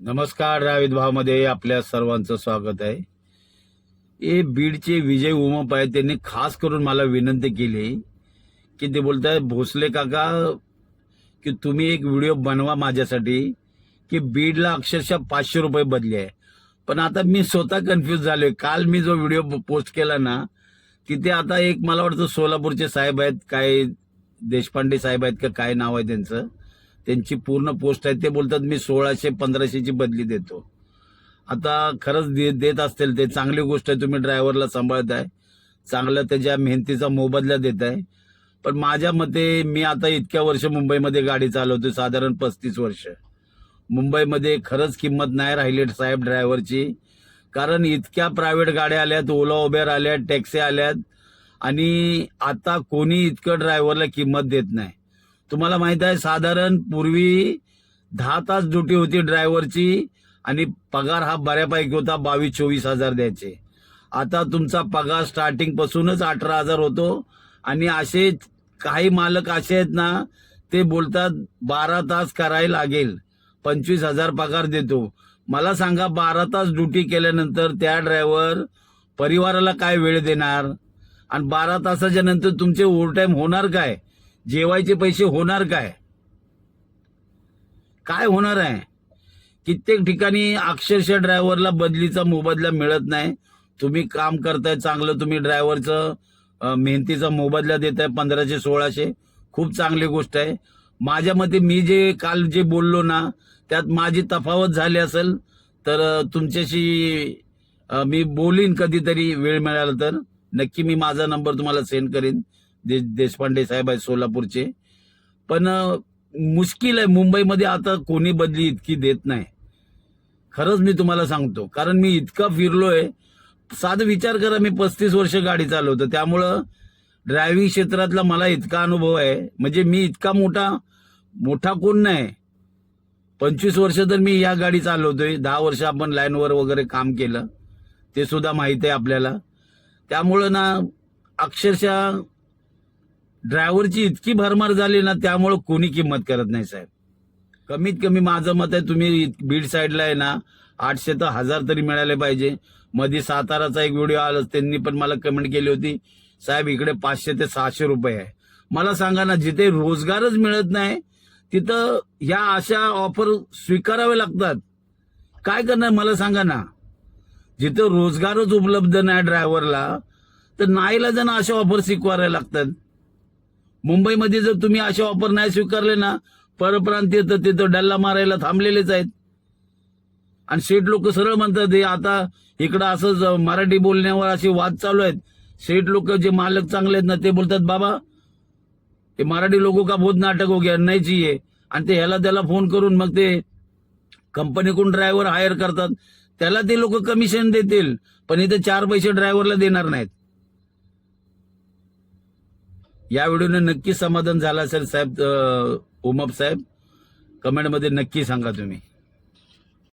नमस्कार रावित भावमध्ये आपल्या सर्वांचं स्वागत आहे. हे बीडचे विजय उमप आहे त्यांनी खास करून मला विनंती केली की ते बोलताय भोसले काका की तुम्ही एक व्हिडिओ बनवा माझ्यासाठी की बीडला अक्षरशः पाचशे रुपये बदले आहे. पण आता मी स्वतः कन्फ्यूज झालोय. काल मी जो व्हिडिओ पोस्ट केला ना तिथे आता एक मला वाटतं सोलापूरचे साहेब आहेत काय देशपांडे साहेब आहेत का काय नाव आहे त्यांचं? त्यांची पूर्ण पोस्ट आहे ते बोलतात मी सोळाशे पंधराशेची बदली देतो. आता खरंच दे, देत असतील ते. चांगली गोष्ट आहे तुम्ही ड्रायव्हरला सांभाळताय. चांगलं त्याच्या मेहनतीचा मोबदला देत आहे पण माझ्या मते मी आता इतक्या वर्ष मुंबईमध्ये गाडी चालवतो साधारण पस्तीस वर्ष. मुंबईमध्ये खरंच किंमत नाही राहिली साहेब ड्रायव्हरची. कारण इतक्या प्रायव्हेट गाड्या आल्यात ओला उबेर आल्यात टॅक्सी आल्यात आणि आता कोणी इतकं ड्रायव्हरला किंमत देत नाही. तुम्हाला माहीत आहे साधारण पूर्वी दहा तास ड्युटी होती ड्रायव्हरची आणि पगार हा बऱ्यापैकी होता बावीस चोवीस हजार द्यायचे. आता तुमचा पगार स्टार्टिंग पासूनच अठरा हजार होतो आणि असे काही मालक असे आहेत ना ते बोलतात बारा तास करायला लागेल पंचवीस हजार पगार देतो. मला सांगा बारा तास ड्युटी केल्यानंतर त्या ड्रायव्हर परिवाराला काय वेळ देणार? आणि बारा तासाच्या नंतर तुमचे ओव्हर टाईम होणार काय? जेवायचे पैसे होणार काय? काय होणार आहे? कित्येक ठिकाणी अक्षरशः ड्रायव्हरला बदलीचा मोबदला मिळत नाही. तुम्ही काम करताय चांगलं तुम्ही ड्रायव्हरचं मेहनतीचा मोबदला देताय पंधराशे सोळाशे. खूप चांगली गोष्ट आहे. माझ्या मते मी जे काल जे बोललो ना त्यात माझी तफावत झाली असेल तर तुमच्याशी मी बोलीन कधीतरी वेळ मिळाला तर. नक्की मी माझा नंबर तुम्हाला सेंड करीन. देश देशपांडे साहेब आहेत सोलापूरचे. पण मुश्किल आहे. मुंबईमध्ये आता कोणी बदली इतकी देत नाही. खरंच मी तुम्हाला सांगतो. कारण मी इतका फिरलोय. साधं विचार करा मी पस्तीस वर्ष गाडी चालवतो. त्यामुळं ड्रायव्हिंग क्षेत्रातला मला इतका अनुभव आहे. म्हणजे मी इतका मोठा मोठा कोण नाही. पंचवीस वर्ष तर मी या गाडी चालवतोय. दहा वर्ष आपण लाईनवर वगैरे काम केलं. ते सुद्धा माहिती आहे आपल्याला. त्यामुळं ना अक्षरशः ड्रायव्हरची इतकी भरमार झाली ना त्यामुळं कोणी किंमत करत नाही साहेब. कमीत कमी माझं मत आहे तुम्ही बीड साईडला आहे ना आठशे तर हजार तरी मिळाले पाहिजे. मध्ये साताराचा एक व्हिडिओ आला त्यांनी पण मला कमेंट केली होती साहेब इकडे पाचशे ते सहाशे रुपये आहे. मला सांगा ना जिथे रोजगारच मिळत नाही तिथं ह्या अशा ऑफर स्वीकारावे लागतात. काय करणार मला सांगा ना. जिथं रोजगारच उपलब्ध नाही ड्रायव्हरला तर नाहीला जण अशा ऑफर स्वीकारायला लागतात. मुंबईमध्ये जर तुम्ही असे ऑफर नाही स्वीकारले ना परप्रांतीय तर तिथं डल्ला मारायला थांबलेलेच आहेत. आणि शेठ लोक सरळ म्हणतात हे आता इकडं असंच मराठी बोलण्यावर असे वाद चालू आहेत. शेठ लोक जे मालक चांगले आहेत ना ते बोलतात बाबा ते मराठी लोक का बहुत नाटक हो गया नाही चाहिए. आणि ते ह्याला त्याला फोन करून मग ते कंपनीकडून ड्रायव्हर हायर करतात. त्याला ते लोक कमिशन देतील पण इथे चार पैसे ड्रायव्हरला देणार नाहीत. या व्हिडिओने नक्की समाधान झालं असेल साहेब उमप साहेब. कमेंटमध्ये नक्की सांगा तुम्ही.